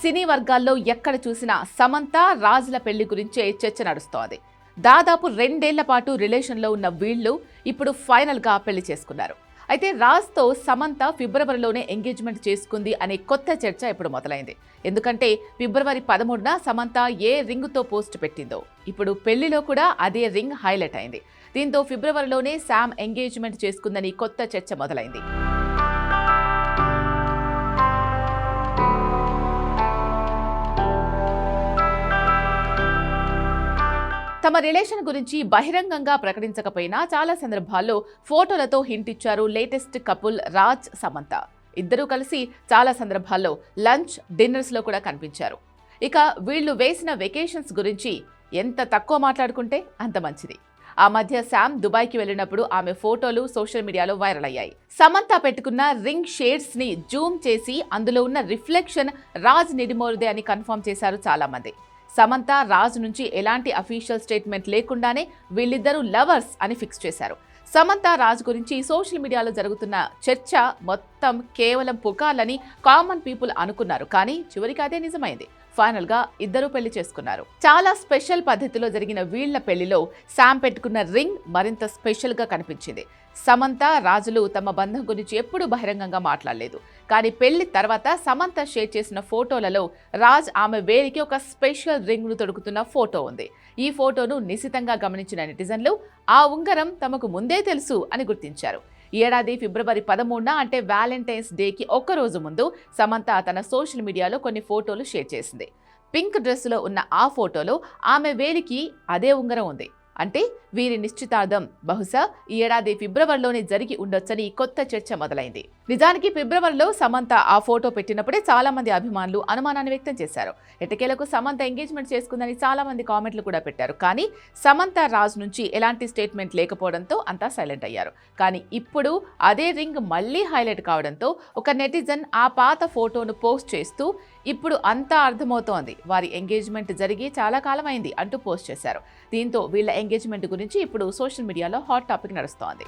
సినీ వర్గాల్లో ఎక్కడ చూసినా సమంత రాజుల పెళ్ళి గురించే చర్చ నడుస్తోంది. దాదాపు రెండేళ్ళ పాటు రిలేషన్లో ఉన్న వీళ్ళు ఇప్పుడు ఫైనల్గా పెళ్ళి చేసుకున్నారు. అయితే రాజ్తో సమంత ఫిబ్రవరిలోనే ఎంగేజ్మెంట్ చేసుకుంది అనే కొత్త చర్చ ఇప్పుడు మొదలైంది. ఎందుకంటే ఫిబ్రవరి పదమూడున సమంత ఏ రింగ్తో పోస్ట్ పెట్టిందో ఇప్పుడు పెళ్ళిలో కూడా అదే రింగ్ హైలైట్ అయింది. దీంతో ఫిబ్రవరిలోనే శామ్ ఎంగేజ్మెంట్ చేసుకుందని కొత్త చర్చ మొదలైంది. తమ రిలేషన్ గురించి బహిరంగంగా ప్రకటించకపోయినా చాలా సందర్భాల్లో ఫోటోలతో హింట్ ఇచ్చారు లేటెస్ట్ కపుల్ రాజ్ సమంత. ఇద్దరూ కలిసి చాలా సందర్భాల్లో లంచ్ డిన్నర్స్లో కూడా కనిపించారు. ఇక వీళ్ళు వేసిన వెకేషన్స్ గురించి ఎంత తక్కువ మాట్లాడుకుంటే అంత మంచిది. ఆ మధ్య శామ్ దుబాయ్కి వెళ్ళినప్పుడు ఆమె ఫోటోలు సోషల్ మీడియాలో వైరల్ అయ్యాయి. సమంత పెట్టుకున్న రింగ్ షేడ్స్ని జూమ్ చేసి అందులో ఉన్న రిఫ్లెక్షన్ రాజ్ నిడిమోరుదే అని కన్ఫర్మ్ చేశారు చాలామంది సమంత రాజ్ నుంచి ఎలాంటి అఫీషియల్ స్టేట్మెంట్ లేకుండానే వీళ్ళిద్దరూ లవర్స్ అని ఫిక్స్ చేశారు. సమంత రాజ్ గురించి సోషల్ మీడియాలో జరుగుతున్న చర్చ మొత్తం కేవలం పుకార్లని కామన్ పీపుల్ అనుకున్నారు. కానీ చివరికి అదే నిజమైంది. ఫైనల్గా ఇద్దరూ పెళ్ళి చేసుకున్నారు. చాలా స్పెషల్ పద్ధతిలో జరిగిన వీళ్ళ పెళ్ళిలో శామ్ పెట్టుకున్న రింగ్ మరింత స్పెషల్గా కనిపించింది. సమంత రాజులు తమ బంధం గురించి ఎప్పుడూ బహిరంగంగా మాట్లాడలేదు. కానీ పెళ్ళి తర్వాత సమంత షేర్ చేసిన ఫోటోలలో రాజ్ ఆమె వేలికి ఒక స్పెషల్ రింగ్ను తొడుకుతున్న ఫోటో ఉంది. ఈ ఫోటోను నిశితంగా గమనించిన నెటిజన్లు ఆ ఉంగరం తమకు ముందే తెలుసు అని గుర్తించారు. ఈ ఏడాది ఫిబ్రవరి పదమూడున అంటే వ్యాలంటైన్స్ డేకి ఒక్క రోజు ముందు సమంత తన సోషల్ మీడియాలో కొన్ని ఫోటోలు షేర్ చేసింది. పింక్ డ్రెస్సులో ఉన్న ఆ ఫోటోలో ఆమె వేలికి అదే ఉంగరం ఉంది. అంటే వీరి నిశ్చితార్థం బహుశా ఈ ఏడాది ఫిబ్రవరిలోనే జరిగి ఉండొచ్చని కొత్త చర్చ మొదలైంది. నిజానికి ఫిబ్రవరిలో సమంత ఆ ఫోటో పెట్టినప్పుడే చాలా మంది అభిమానులు అనుమానాన్ని వ్యక్తం చేశారు. ఎటకేలకు సమంత ఎంగేజ్మెంట్ చేసుకుందని చాలా మంది కామెంట్లు కూడా పెట్టారు. కానీ సమంత రాజ్ నుంచి ఎలాంటి స్టేట్మెంట్ లేకపోవడంతో అంతా సైలెంట్ అయ్యారు. కానీ ఇప్పుడు అదే రింగ్ మళ్ళీ హైలైట్ కావడంతో ఒక నెటిజన్ ఆ పాత ఫోటోను పోస్ట్ చేస్తూ ఇప్పుడు అంతా అర్థమవుతోంది. వారి ఎంగేజ్మెంట్ జరిగి చాలా కాలం అయింది అంటూ పోస్ట్ చేశారు. దీంతో వీళ్ళ ఎంగేజ్మెంట్ గురించి ఇప్పుడు సోషల్ మీడియాలో హాట్ టాపిక్ నడుస్తోంది.